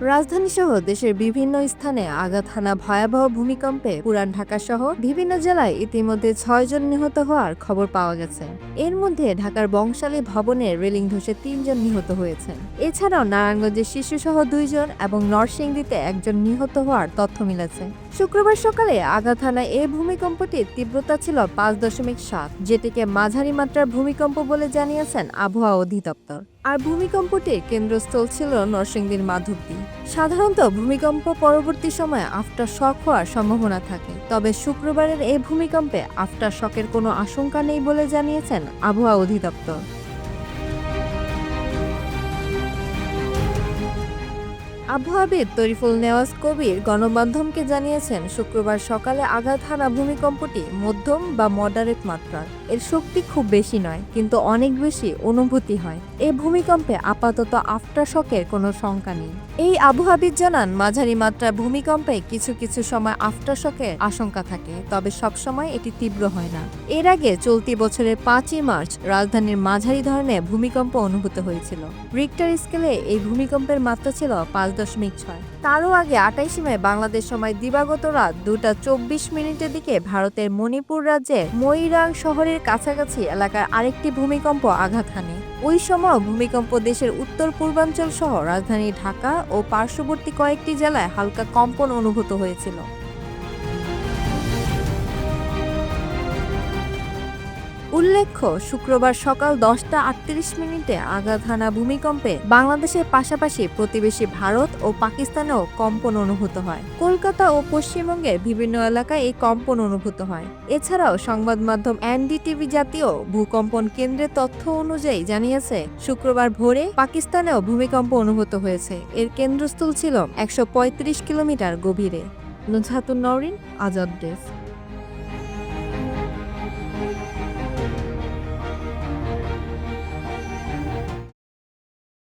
রাজধানী সহ দেশের বিভিন্ন স্থানে আঘাত হানা ভয়াবহ ভূমিকম্পে পুরান ঢাকা সহ বিভিন্ন জেলায় ইতিমধ্যে ছয়জন নিহত হওয়ার খবর পাওয়া গেছে। এর মধ্যে ঢাকার বংশালী ভবনের রেলিং ধসে তিনজন নিহত হয়েছে এছাড়াও নারায়ণগঞ্জের শিশু সহ দুইজন এবং নরসিংদীতে একজন নিহত হওয়ার তথ্য মিলেছে। শুক্রবার সকালে আগা থানায় এই ভূমিকম্পটির তীব্রতা ছিল পাঁচ দশমিক সাত, যেটিকে মাঝারি মাত্রার ভূমিকম্প বলে জানিয়েছেন আবহাওয়া অধিদপ্তর। আর ভূমিকম্পটির কেন্দ্রস্থল ছিল নরসিংদীর মাধবদী। সাধারণত ভূমিকম্প পরবর্তী সময়ে আফটার শক হওয়ার সম্ভাবনা থাকে, তবে শুক্রবারের এই ভূমিকম্পে আফটার শকের কোনো আশঙ্কা নেই বলে জানিয়েছেন আবহাওয়া অধিদপ্তর। আবহাওয়াবিদ তরিফুল নেওয়াজ কবির গণমাধ্যমকে জানিয়েছেন, শুক্রবার সকালে আঘাত হানা ভূমিকম্পটি মধ্যম বা মডারেট মাত্রার। এর শক্তি খুব বেশি নয়, কিন্তু অনেক বেশি অনুভূতি হয়। এই ভূমিকম্পে আপাতত আফটার শকের কোনো শঙ্কা নেই। এই আবহাওয়াবিদ জানান, মাঝারি মাত্রার ভূমিকম্পে কিছু কিছু সময় আফটার শকের আশঙ্কা থাকে, তবে সবসময় এটি তীব্র হয় না। এর আগে চলতি বছরের পাঁচই মার্চ রাজধানীর মাঝারি ধরনের ভূমিকম্প অনুভূত হয়েছিল। রিক্টার স্কেলে এই ভূমিকম্পের মাত্রা ছিল পাঁচ দশমিক ছয়। তারও আগে আটাইশে মে বাংলাদেশ সময় দিবাগত রাত দুটা চব্বিশ মিনিটের দিকে ভারতের মণিপুর রাজ্যের ময়িরাং শহরের কাছাকাছি এলাকার আরেকটি ভূমিকম্প আঘাত হানে। ওই সময় ভূমিকম্প দেশের উত্তর পূর্বাঞ্চল সহ রাজধানী ঢাকা ও পার্শ্ববর্তী কয়েকটি জেলায় হালকা কম্পন অনুভূত হয়েছিল। উল্লেখ্য, শুক্রবার সকাল দশটা আটত্রিশ মিনিটে আঘাত ভূমিকম্পে বাংলাদেশের পাশাপাশি প্রতিবেশী ভারত ও পাকিস্তানেও কম্পন অনুভূত হয়। কলকাতা ও পশ্চিমবঙ্গের বিভিন্ন এলাকায় এই কম্পন অনুভূত হয়। এছাড়াও সংবাদ মাধ্যম এনডিটিভি জাতীয় ভূকম্পন কেন্দ্রের তথ্য অনুযায়ী জানিয়েছে, শুক্রবার ভোরে পাকিস্তানেও ভূমিকম্প অনুভূত হয়েছে। এর কেন্দ্রস্থল ছিল একশো পঁয়ত্রিশ কিলোমিটার গভীরে। নুজহাতুন নরিন আজাদ ডেস্ক।